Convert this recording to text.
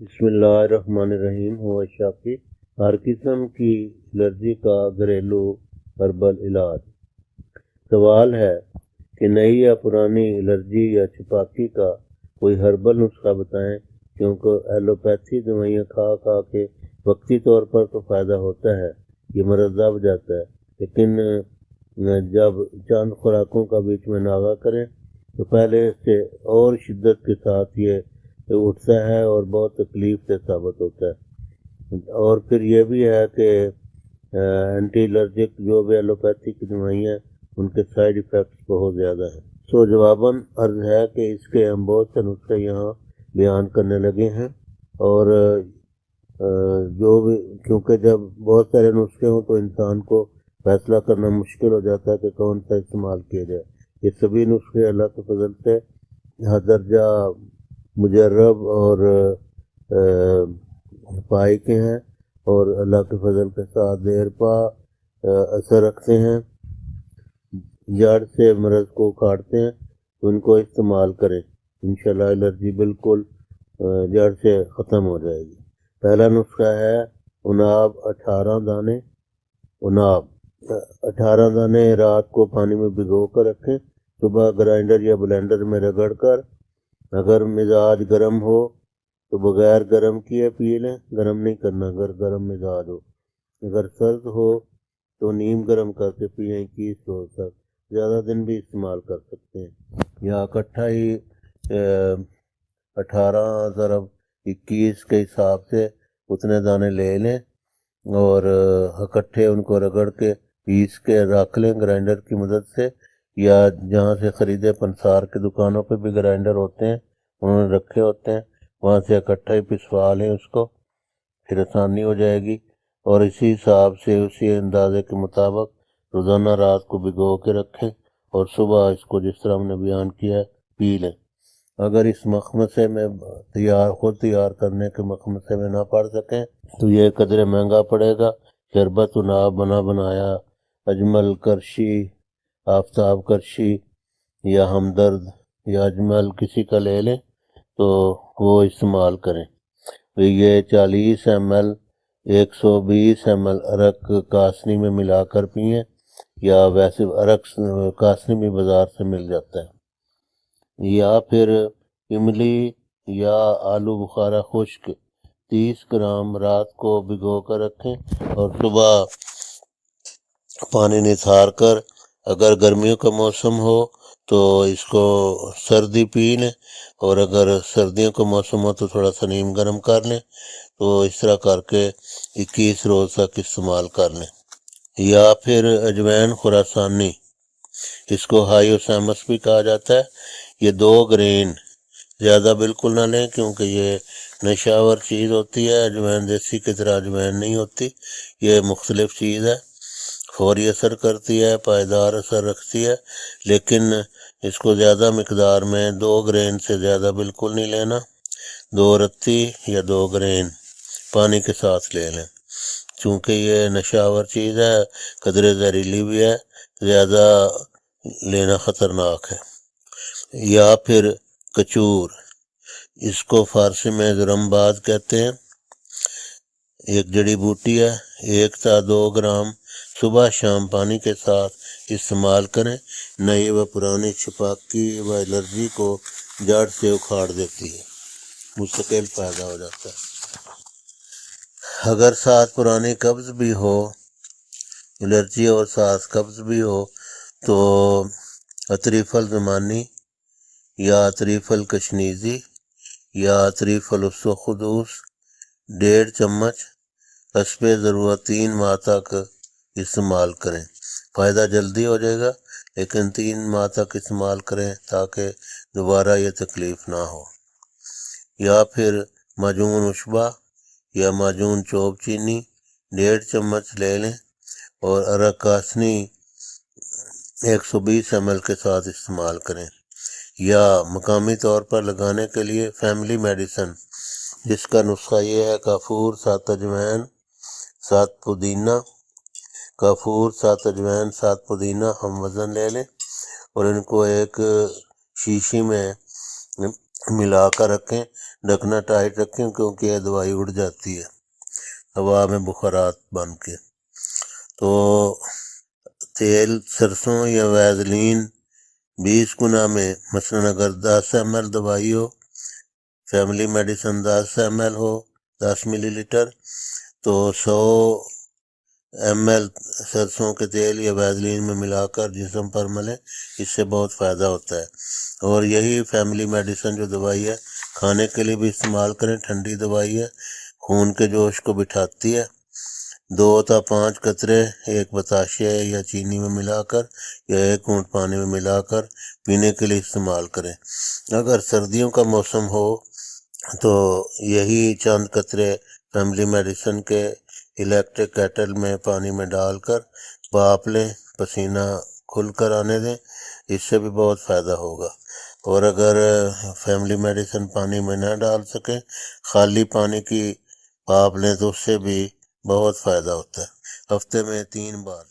बिस्मिल्लाहिर्रहमानिर्रहीम, हुआ शाफी हर किस्म की एलर्जी का घरेलू हर्बल इलाज। सवाल है कि नई या पुरानी एलर्जी या छपाकी का कोई हर्बल नुस्खा बताएँ, क्योंकि एलोपैथी दवाइयाँ खा खा के वक्ती तौर पर तो फ़ायदा होता है, ये मरज दब जाता है। लेकिन जब चंद खुराकों का बीच में नागा करें तो पहले से और शिद्दत के साथ ये उठता है और बहुत तकलीफ़ से साबित होता है। और फिर यह भी है कि एंटी एलर्जिक जो भी एलोपैथी की दवाइयाँ उनके साइड इफ़ेक्ट्स बहुत ज़्यादा हैं। तो जवाबन अर्ज़ है कि इसके हम बहुत से नुस्खे यहाँ बयान करने लगे हैं और जो भी, क्योंकि जब बहुत सारे नुस्खे हों तो इंसान को फैसला करना मुश्किल हो जाता है कि कौन सा इस्तेमाल किया जाए। ये सभी नुस्खे अल्लाह के फजल से हर दर्जा मुजरब और पाए के हैं और अल्लाह के फजल के साथ देर पा असर रखते हैं। जड़ से मरज़ को काटते हैं, उनको इस्तेमाल करें। इन एलर्जी बिल्कुल जड़ से ख़त्म हो जाएगी। पहला नुस्खा है, उनाब, अठारह दाने। उनाब, अठारह दाने रात को पानी में भिगो कर रखें। सुबह ग्राइंडर या ब्लेंडर में रगड़ कर अगर मिजाज गर्म हो तो बगैर गर्म किए पी लें। गर्म नहीं करना, अगर गर्म मिजाज हो। अगर सर्द हो तो नीम गर्म करके पिए इक्कीस रोज तक ज़्यादा दिन भी इस्तेमाल कर सकते हैं। या इकट्ठा ही अठारह ज़रब इक्कीस के हिसाब से उतने दाने ले लें और इकट्ठे उनको रगड़ के पीस के रख लें, ग्राइंडर की मदद से। या जहाँ से ख़रीदे, पंसार की दुकानों पे भी ग्राइंडर होते हैं, उन्होंने रखे होते हैं, वहाँ से इकट्ठा ही पिसवा लें उसको, फिर आसानी हो जाएगी। और इसी हिसाब से, उसी अंदाजे के मुताबिक रोज़ाना रात को भिगो के रखें और सुबह इसको जिस तरह हमने बयान किया है, पी लें। अगर इस मखमसे में तैयार, खुद तैयार करने के मखमसे में ना पढ़ सकें तो ये कदरे महँगा पड़ेगा, शरबत उनाब बना बनाया अजमल, करशी आफ्ताब करशी या हमदर्द या अजमल किसी का ले लें तो वो इस्तेमाल करें। तो ये चालीस एम एल, एक सौ बीस एम एल अरक कासनी में मिलाकर पिए, या वैसे अरक कासनी भी बाज़ार से मिल जाता है। या फिर इमली या आलू बुखारा खुश्क, तीस ग्राम रात को भिगो कर रखें और सुबह पानी निथार कर अगर गर्मियों का मौसम हो तो इसको सर्दी पी लें और अगर सर्दियों का मौसम हो तो थोड़ा सा नीम गर्म कर लें तो इस तरह करके इक्कीस रोज़ तक इस्तेमाल कर लें या फिर अजवैन खुरासानी, इसको हाई हाईओसैमस भी कहा जाता है। ये दो ग्रेन, ज़्यादा बिल्कुल ना लें, क्योंकि ये नशावर चीज़ होती है, अजवैन देसी की तरह अजवैन नहीं होती, ये मुख्तलिफ़ चीज़ है। फौरी असर करती है, पायदार असर रखती है, लेकिन इसको ज़्यादा मकदार में दो ग्रेन से ज़्यादा बिल्कुल नहीं लेना। दो रत्ती या दो ग्रेन पानी के साथ ले लें। चूँकि ये नशावर चीज़ है, कदरे जहरीली भी है, ज़्यादा लेना ख़तरनाक है। या फिर कचूर, इसको फारसी में जुरमबाद कहते हैं। एक जड़ी बूटी है, एक था दो ग्राम सुबह शाम पानी के साथ इस्तेमाल करें। नई व पुरानी छिपाकी व एलर्जी को जड़ से उखाड़ देती है। मुस्तकिल पैदा हो जाता है। अगर साथ पुराने कब्ज़ भी हो, एलर्जी और साथ कब्ज़ भी हो तो अतरीफ़ल ज़मानी या अतरीफ़ल कशनीज़ी या अतरीफ़ल उसखदूस, डेढ़ चम्मच हसब ज़रूरत तीन माह तक इस्तेमाल करें। फ़ायदा जल्दी हो जाएगा, लेकिन तीन माह तक इस्तेमाल करें ताकि दोबारा ये तकलीफ़ ना हो। या फिर माजून उशबा या माजून चोप चीनी डेढ़ चम्मच ले लें और अरकासनी एक सौ बीस एम के साथ इस्तेमाल करें। या मकामी तौर पर लगाने के लिए फैमिली मेडिसन, जिसका नुस्खा ये है, काफूर सात अजवैन सात पुदीना कपूर सात अजवैन, सात पुदीना, हम वज़न ले लें और इनको एक शीशी में मिला कर रखें, ढकना टाइट रखें क्योंकि यह दवाई उड़ जाती है। हवा में बुखारात बन के। तो तेल, सरसों या वैजलिन बीस गुना में, मसलन अगर दस एम एल दवाई हो फैमिली मेडिसिन दस एम एल हो, दस मिलीलीटर तो सौ एम एल सरसों के तेल या वैजलीन में मिलाकर जिसम पर मलें, इससे बहुत फ़ायदा होता है। और यही फैमिली मेडिसिन जो दवाई है, खाने के लिए भी इस्तेमाल करें, ठंडी दवाई है, खून के जोश को बिठाती है। दो या पाँच कतरे, एक बताशे या चीनी में मिलाकर या एक ऊँट पानी में मिलाकर पीने के लिए इस्तेमाल करें। अगर सर्दियों का मौसम हो तो यही चंद कतरे फैमिली मेडिसिन के इलेक्ट्रिक कैटल में पानी में डालकर भाप लें, पसीना खुल कर आने दें, इससे भी बहुत फ़ायदा होगा। और अगर फैमिली मेडिसिन पानी में ना डाल सकें, खाली पानी की पाप लें तो उससे भी बहुत फ़ायदा होता है। हफ़्ते में तीन बार।